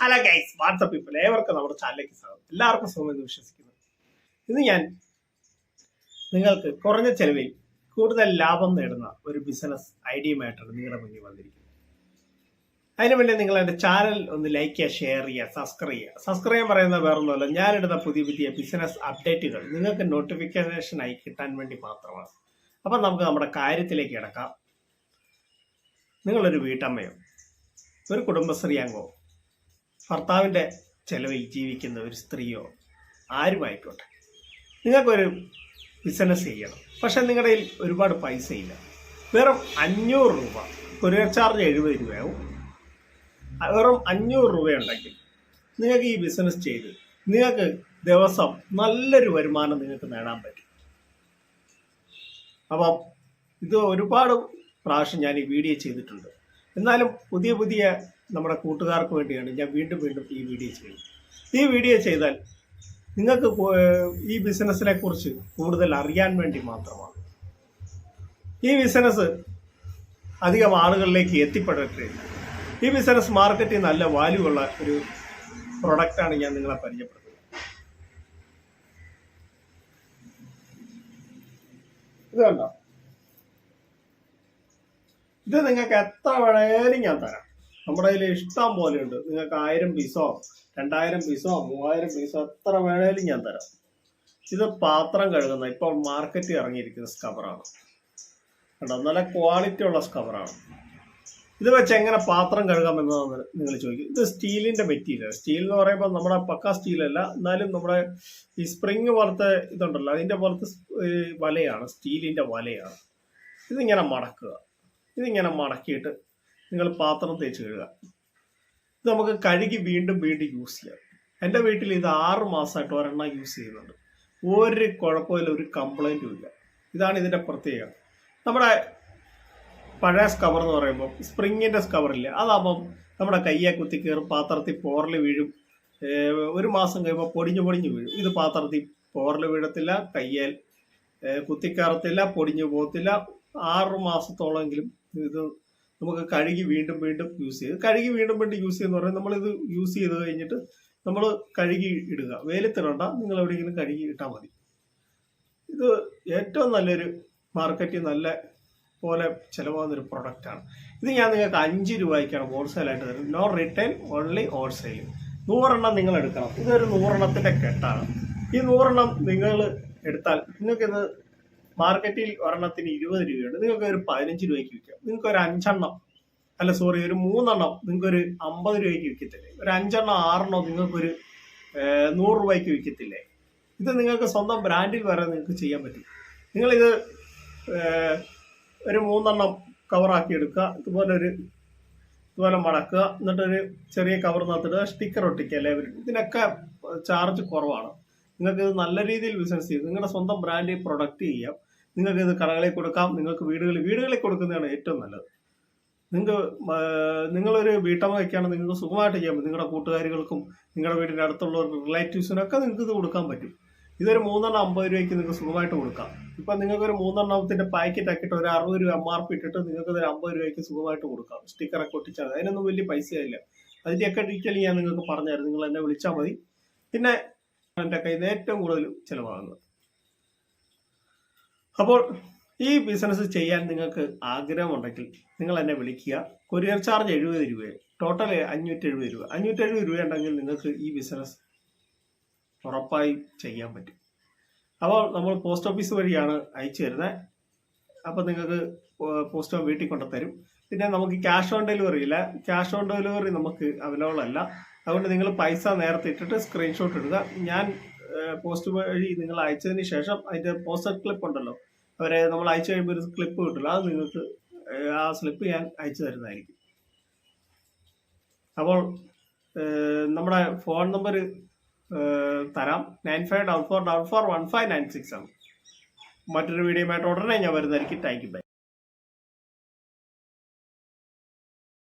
Hello guys WhatsApp people ഏവർക്കും നമ്മുടെ ചാനലിലേക്ക് സ്വാഗതം. എല്ലാവർക്കും സുഖമെന്ന് വിശ്വസിക്കുന്നു. ഇന്ന് ഞാൻ നിങ്ങൾക്ക് കുറഞ്ഞ ചെലവിൽ കൂടുതൽ ലാഭം നേടുന്ന ഒരു ബിസിനസ് ഐഡിയയുമായിട്ടാണ് നിങ്ങളുടെ മുന്നിൽ വന്നിരിക്കുന്നത് അതിനുവേണ്ടി നിങ്ങൾ എന്റെ ചാനൽ ഒന്ന് ലൈക്ക് ചെയ്യുക ഷെയർ ചെയ്യുക സബ്സ്ക്രൈബ് ചെയ്യുക. സബ്സ്ക്രൈബ് ചെയ്യാൻ പറയുന്നത് വേറൊന്നുമല്ല ഞാനിടുന്ന പുതിയ പുതിയ ബിസിനസ് അപ്ഡേറ്റുകൾ നിങ്ങൾക്ക് നോട്ടിഫിക്കേഷനായി കിട്ടാൻ വേണ്ടി മാത്രമാണ്. അപ്പം നമുക്ക് നമ്മുടെ കാര്യത്തിലേക്ക് കിടക്കാം. നിങ്ങളൊരു വീട്ടമ്മയോ ഒരു കുടുംബശ്രീ അംഗമോ ഭർത്താവിന്റെ ചെലവിൽ ജീവിക്കുന്ന ഒരു സ്ത്രീയോ ആരുമായിക്കോട്ടെ. നിങ്ങൾക്കൊരു ബിസിനസ് ചെയ്യണം. പക്ഷെ നിങ്ങളുടെ കയ്യിൽ ഒരുപാട് പൈസ ഇല്ല വെറും അഞ്ഞൂറ് രൂപ. കൊറിയർ ചാർജ് എഴുപത് രൂപയാവും. വെറും അഞ്ഞൂറ് രൂപയുണ്ടെങ്കിൽ നിങ്ങൾക്ക് ഈ ബിസിനസ് ചെയ്ത് നിങ്ങൾക്ക് ദിവസം നല്ലൊരു വരുമാനം നിങ്ങൾക്ക് നേടാൻ പറ്റും. അപ്പം ഇത് ഒരുപാട് പ്രാവശ്യം ഞാൻ ഈ വീഡിയോ ചെയ്തിട്ടുണ്ട്. എന്നാലും പുതിയ പുതിയ നമ്മുടെ കൂട്ടുകാർക്ക് വേണ്ടിയാണ് ഞാൻ വീണ്ടും വീണ്ടും ഈ വീഡിയോ ചെയ്യുന്നത്. ഈ വീഡിയോ ചെയ്താൽ നിങ്ങൾക്ക് ഈ ബിസിനസ്സിനെ കുറിച്ച് കൂടുതൽ അറിയാൻ വേണ്ടി മാത്രമാണ്. ഈ ബിസിനസ് അധികം ആളുകളിലേക്ക് എത്തിപ്പെടട്ടെ. ഈ ബിസിനസ് മാർക്കറ്റിൽ നല്ല വാല്യൂ ഉള്ള ഒരു പ്രൊഡക്റ്റാണ് ഞാൻ നിങ്ങളെ പരിചയപ്പെടുത്തുന്നത്. ഇത് കണ്ടോ? ഇത് നിങ്ങൾക്ക് എത്ര വേണേലും ഞാൻ തരാം. നമ്മുടെ കയ്യിൽ ഇഷ്ടം പോലെ ഉണ്ട് നിങ്ങൾക്ക് ആയിരം പീസോ രണ്ടായിരം പീസോ മൂവായിരം പീസോ എത്ര വേണേലും ഞാൻ തരാം. ഇത് പാത്രം കഴുകുന്ന ഇപ്പോൾ മാർക്കറ്റിൽ ഇറങ്ങിയിരിക്കുന്ന സ്കബറാണ് കണ്ടോ? നല്ല ക്വാളിറ്റി ഉള്ള സ്കബറാണ് ഇത് വെച്ച് എങ്ങനെ പാത്രം കഴുകാമെന്ന് നിങ്ങൾ ചോദിക്കും ഇത് സ്റ്റീലിന്റെ മെറ്റീരിയൽ. സ്റ്റീൽ എന്ന് പറയുമ്പോൾ നമ്മുടെ പക്ക സ്റ്റീലല്ല എന്നാലും നമ്മുടെ ഈ സ്പ്രിങ് പോലത്തെ ഇതുണ്ടല്ലോ അതിന്റെ പോലത്തെ വലയാണ് സ്റ്റീലിന്റെ വലയാണ്. ഇതിങ്ങനെ മടക്കുക. ഇതിങ്ങനെ മടക്കിയിട്ട് നിങ്ങൾ പാത്രം തേച്ച് കഴുകുക. ഇത് നമുക്ക് കഴുകി വീണ്ടും വീണ്ടും യൂസ് ചെയ്യാം. എന്റെ വീട്ടിൽ ഇത് ആറ് മാസമായിട്ട് ഒരെണ്ണം യൂസ് ചെയ്യുന്നുണ്ട്. ഒരു കുഴപ്പമില്ല ഒരു കംപ്ലൈന്റും ഇല്ല. ഇതാണ് ഇതിന്റെ പ്രത്യേകത. നമ്മുടെ പഴയ സ്കവർ എന്ന് പറയുമ്പോൾ സ്പ്രിങ്ങിന്റെ സ്കവറില്ല അതാകുമ്പം നമ്മുടെ കയ്യെ കുത്തി കയറും പാത്രത്തിൽ പോറൽ വീഴും. ഒരു മാസം കഴിയുമ്പോൾ പൊടിഞ്ഞു പൊടിഞ്ഞു വീഴും. ഇത് പാത്രത്തിൽ പോറൽ വീഴത്തില്ല കയ്യേൽ കുത്തിക്കയറത്തില്ല പൊടിഞ്ഞു പോകത്തില്ല ആറ് മാസത്തോളമെങ്കിലും ഇത് നമുക്ക് കഴുകി വീണ്ടും വീണ്ടും യൂസ് ചെയ്ത് കഴുകി വീണ്ടും വീണ്ടും യൂസ് ചെയ്യുന്ന പറയുന്നത് നമ്മളിത് യൂസ് ചെയ്ത് കഴിഞ്ഞിട്ട് നമ്മൾ കഴുകി ഇടുക. വെയിലത്തിടണ്ട നിങ്ങൾ എവിടെയെങ്കിലും കഴുകി ഇട്ടാൽ മതി. ഇത് ഏറ്റവും നല്ലൊരു മാർക്കറ്റിൽ നല്ല പോലെ ചിലവാകുന്ന ഒരു പ്രൊഡക്റ്റാണ് ഇത് ഞാൻ നിങ്ങൾക്ക് അഞ്ച് രൂപയ്ക്കാണ് ഹോൾസെയിലായിട്ട് തരുന്നത്. നോ റിട്ടേൺ ഓൺലി ഹോൾസെയിൽ നൂറെണ്ണം നിങ്ങൾ എടുക്കണം. ഇതൊരു നൂറെണ്ണത്തിന്റെ കെട്ടാണ്. ഈ നൂറെണ്ണം നിങ്ങൾ എടുത്താൽ നിങ്ങൾക്കിത് മാർക്കറ്റിൽ ഒരെണ്ണത്തിന് ഇരുപത് രൂപയുണ്ട്. നിങ്ങൾക്ക് ഒരു പതിനഞ്ച് രൂപയ്ക്ക് വിൽക്കാം. നിങ്ങൾക്ക് ഒരു അഞ്ചെണ്ണം അല്ല സോറി ഒരു മൂന്നെണ്ണം നിങ്ങൾക്ക് ഒരു അമ്പത് രൂപയ്ക്ക് വിൽക്കത്തില്ലേ? ഒരു അഞ്ചെണ്ണം ആറെണ്ണം നിങ്ങൾക്കൊരു നൂറ് രൂപയ്ക്ക് വിൽക്കത്തില്ലേ? ഇത് നിങ്ങൾക്ക് സ്വന്തം ബ്രാൻഡിൽ വരെ നിങ്ങൾക്ക് ചെയ്യാൻ പറ്റും. നിങ്ങളിത് ഒരു മൂന്നെണ്ണം കവറാക്കി എടുക്കുക. ഇതുപോലെ ഒരു ഇതുപോലെ മടക്കുക. എന്നിട്ടൊരു ചെറിയ കവർ കവറിനകത്തിടുക സ്റ്റിക്കർ ഒട്ടിക്കുക ലേബൽ ഇതിനൊക്കെ ചാർജ് കുറവാണ്. നിങ്ങൾക്ക് ഇത് നല്ല രീതിയിൽ ബിസിനസ് ചെയ്ത് നിങ്ങളുടെ സ്വന്തം ബ്രാൻഡിൽ പ്രൊഡക്റ്റ് ചെയ്യാം. നിങ്ങൾക്ക് ഇത് കടകളിൽ കൊടുക്കാം നിങ്ങൾക്ക് വീടുകളിൽ വീടുകളിൽ കൊടുക്കുന്നതാണ് ഏറ്റവും നല്ലത്. നിങ്ങൾക്ക് നിങ്ങളൊരു വീട്ടമ്മയൊക്കെയാണ് നിങ്ങൾക്ക് സുഖമായിട്ട് ചെയ്യാൻ പറ്റും. നിങ്ങളുടെ കൂട്ടുകാരികൾക്കും നിങ്ങളുടെ വീടിന്റെ അടുത്തുള്ള റിലേറ്റീവ്സിനൊക്കെ നിങ്ങൾക്ക് ഇത് കൊടുക്കാൻ പറ്റും. ഇതൊരു മൂന്നെണ്ണം അമ്പത് രൂപയ്ക്ക് നിങ്ങൾക്ക് സുഖമായിട്ട് കൊടുക്കാം. ഇപ്പം നിങ്ങൾക്കൊരു ഒരു മൂന്നെണ്ണത്തിന്റെ പാക്കറ്റ് ആക്കിയിട്ട് ഒരു അറുപത് രൂപ എം ആർ പി ഇട്ടിട്ട് നിങ്ങൾക്ക് ഒരു അമ്പത് രൂപയ്ക്ക് സുഖമായിട്ട് കൊടുക്കാം. സ്റ്റിക്കറൊക്കെ ഒട്ടിച്ചാൽ. അതിനൊന്നും വലിയ പൈസയില്ല. അതിന്റെയൊക്കെ ഡീറ്റെയിൽ ഞാൻ നിങ്ങൾക്ക് പറഞ്ഞുതരാം. നിങ്ങൾ എന്നെ വിളിച്ചാൽ മതി. പിന്നെ എന്റെ കയ്യിൽ നിന്ന് ഏറ്റവും കൂടുതൽ ചിലവാകുന്നത്. അപ്പോൾ ഈ ബിസിനസ് ചെയ്യാൻ നിങ്ങൾക്ക് ആഗ്രഹമുണ്ടെങ്കിൽ നിങ്ങൾ എന്നെ വിളിക്കുക. കൊറിയർ ചാർജ് എഴുപത് രൂപ ടോട്ടൽ അഞ്ഞൂറ്റി എഴുപത് രൂപ. അഞ്ഞൂറ്റി എഴുപത് രൂപ ഉണ്ടെങ്കിൽ നിങ്ങൾക്ക് ഈ ബിസിനസ് ഉറപ്പായി ചെയ്യാൻ പറ്റും. അപ്പോൾ നമ്മൾ പോസ്റ്റ് ഓഫീസ് വഴിയാണ് അയച്ചു തരുന്നത്. അപ്പോൾ നിങ്ങൾക്ക് പോസ്റ്റ് വീട്ടിൽ കൊണ്ടു തരും. പിന്നെ നമുക്ക് ക്യാഷ് ഓൺ ഡെലിവറി ഇല്ല. ക്യാഷ് ഓൺ ഡെലിവറി നമുക്ക് അവൈലബിൾ അല്ല. അതുകൊണ്ട് നിങ്ങൾ പൈസ നേരത്തെ ഇട്ടിട്ട് സ്ക്രീൻഷോട്ട് ഇടുക. ഞാൻ പോസ്റ്റ് വഴി നിങ്ങൾ അയച്ചതിന് ശേഷം അതിന്റെ പോസ്റ്റർ ക്ലിപ്പ് ഉണ്ടല്ലോ. അവരെ നമ്മൾ അയച്ചു കഴിയുമ്പോൾ ഒരു ക്ലിപ്പ് കിട്ടില്ല അത് നിങ്ങൾക്ക് ആ സ്ലിപ്പ് ഞാൻ അയച്ചു തരുന്നതായിരിക്കും. അപ്പോൾ നമ്മുടെ ഫോൺ നമ്പർ തരാം. Nine five double four double four one five nine six ആണ്. മറ്റൊരു വീഡിയോ ആയിട്ട് ഉടനെ ഞാൻ വരുന്നതായിരിക്കും. Thank you by